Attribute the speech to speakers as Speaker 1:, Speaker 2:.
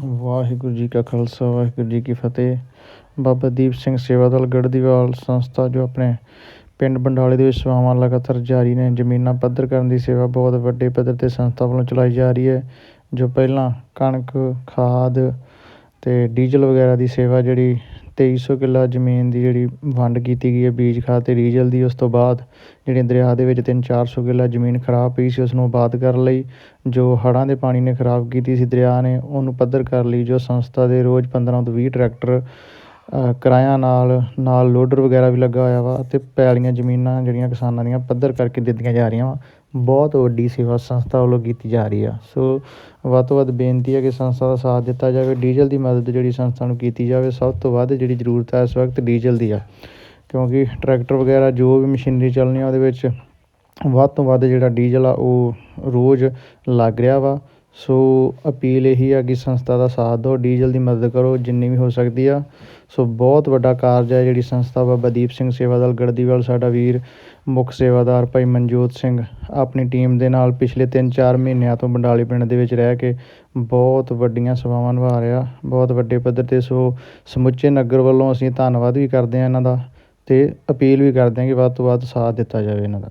Speaker 1: ਵਾਹਿਗੁਰੂ ਜੀ ਕਾ ਖਾਲਸਾ, ਵਾਹਿਗੁਰੂ ਜੀ ਕੀ ਫਤਿਹ। ਬਾਬਾ ਦੀਪ ਸਿੰਘ ਸੇਵਾਦਲ ਦਲ ਗੜ੍ਹਦੀਵਾਲ ਸੰਸਥਾ ਜੋ ਆਪਣੇ ਪਿੰਡ ਬੰਡਾਲੇ ਦੇ ਵਿੱਚ ਸੇਵਾਵਾਂ ਲਗਾਤਾਰ ਜਾਰੀ ਨੇ, ਜ਼ਮੀਨਾਂ ਪੱਧਰ ਕਰਨ ਦੀ ਸੇਵਾ ਬਹੁਤ ਵੱਡੇ ਪੱਧਰ 'ਤੇ ਸੰਸਥਾ ਵੱਲੋਂ ਚਲਾਈ ਜਾ ਰਹੀ ਹੈ। ਜੋ ਪਹਿਲਾਂ ਕਣਕ, ਖਾਦ ਅਤੇ ਡੀਜ਼ਲ ਵਗੈਰਾ ਦੀ ਸੇਵਾ ਜਿਹੜੀ ਤੇਈ ਸੌ ਕਿੱਲਾ ਜ਼ਮੀਨ ਦੀ ਜਿਹੜੀ ਵੰਡ ਕੀਤੀ ਗਈ ਹੈ ਬੀਜ ਖਾਦ ਅਤੇ ਡੀਜ਼ਲ ਦੀ, ਉਸ ਤੋਂ ਬਾਅਦ ਜਿਹੜੇ ਦਰਿਆ ਦੇ ਵਿੱਚ ਤਿੰਨ ਚਾਰ ਸੌ ਕਿੱਲਾ ਜ਼ਮੀਨ ਖਰਾਬ ਪਈ ਸੀ, ਉਸ ਨੂੰ ਆਬਾਦ ਕਰਨ ਲਈ ਜੋ ਹੜ੍ਹਾਂ ਦੇ ਪਾਣੀ ਨੇ ਖਰਾਬ ਕੀਤੀ ਸੀ ਦਰਿਆ ਨੇ, ਉਹਨੂੰ ਪੱਧਰ ਕਰ ਲਈ ਜੋ ਸੰਸਥਾ ਦੇ ਰੋਜ਼ 15 ਤੋਂ ਵੀਹ ਟਰੈਕਟਰ ਕਿਰਾਇਆ ਨਾਲ ਨਾਲ ਲੋਡਰ ਵਗੈਰਾ ਵੀ ਲੱਗਾ ਹੋਇਆ ਵਾ ਅਤੇ ਪੈਲੀਆਂ, ਜ਼ਮੀਨਾਂ ਜਿਹੜੀਆਂ ਕਿਸਾਨਾਂ ਦੀਆਂ ਪੱਧਰ ਕਰਕੇ ਦਿੱਤੀਆਂ ਜਾ ਰਹੀਆਂ ਵਾ। ਬਹੁਤ ਵੱਡੀ ਸੇਵਾ ਸੰਸਥਾ ਵੱਲੋਂ ਕੀਤੀ ਜਾ ਰਹੀ ਆ। ਸੋ ਵੱਧ ਤੋਂ ਵੱਧ ਬੇਨਤੀ ਹੈ ਕਿ ਸੰਸਥਾ ਦਾ ਸਾਥ ਦਿੱਤਾ ਜਾਵੇ। ਡੀਜ਼ਲ ਦੀ ਮਦਦ ਜਿਹੜੀ ਸੰਸਥਾ ਨੂੰ ਕੀਤੀ ਜਾਵੇ, ਸਭ ਤੋਂ ਵੱਧ ਜਿਹੜੀ ਜ਼ਰੂਰਤ ਹੈ ਇਸ ਵਕਤ ਡੀਜ਼ਲ ਦੀ ਆ। ਕਿਉਂਕਿ ਟਰੈਕਟਰ ਵਗੈਰਾ, ਜੋ ਵੀ ਮਸ਼ੀਨਰੀ ਚੱਲਣੀ ਆ ਉਹਦੇ ਵਿੱਚ ਵੱਧ ਤੋਂ ਵੱਧ ਜਿਹੜਾ ਡੀਜ਼ਲ ਆ, ਉਹ ਰੋਜ਼ ਲੱਗ ਰਿਹਾ ਵਾ। ਸੋ ਅਪੀਲ ਇਹੀ ਆ ਕਿ ਸੰਸਥਾ ਦਾ ਸਾਥ ਦਿਓ, ਡੀਜ਼ਲ ਦੀ ਮਦਦ ਕਰੋ, ਜਿੰਨੀ ਵੀ ਹੋ ਸਕਦੀ ਆ। ਸੋ ਬਹੁਤ ਵੱਡਾ ਕਾਰਜ ਹੈ ਜਿਹੜੀ ਸੰਸਥਾ ਬਾਬਾ ਦੀਪ ਸਿੰਘ ਸੇਵਾਦਲ ਗੜਦੀਵਾਲ, ਸਾਡਾ ਵੀਰ ਮੁੱਖ ਸੇਵਾਦਾਰ ਭਾਈ ਮਨਜੋਤ ਸਿੰਘ, ਆਪਣੀ ਟੀਮ ਦੇ ਨਾਲ ਪਿਛਲੇ 3-4 ਮਹੀਨਿਆਂ ਤੋਂ ਬੰਡਾਲੀ ਪਿੰਡ ਦੇ ਵਿੱਚ ਰਹਿ ਕੇ ਬਹੁਤ ਵੱਡੀਆਂ ਸੇਵਾਵਾਂ ਨਿਭਾ ਰਿਹਾ, ਬਹੁਤ ਵੱਡੇ ਪੱਧਰ 'ਤੇ। ਸੋ ਸਮੁੱਚੇ ਨਗਰ ਵੱਲੋਂ ਅਸੀਂ ਧੰਨਵਾਦ ਵੀ ਕਰਦੇ ਹਾਂ ਇਹਨਾਂ ਦਾ ਅਤੇ ਅਪੀਲ ਵੀ ਕਰਦੇ ਹਾਂ ਕਿ ਵੱਧ ਤੋਂ ਵੱਧ ਸਾਥ ਦਿੱਤਾ ਜਾਵੇ ਇਹਨਾਂ ਦਾ।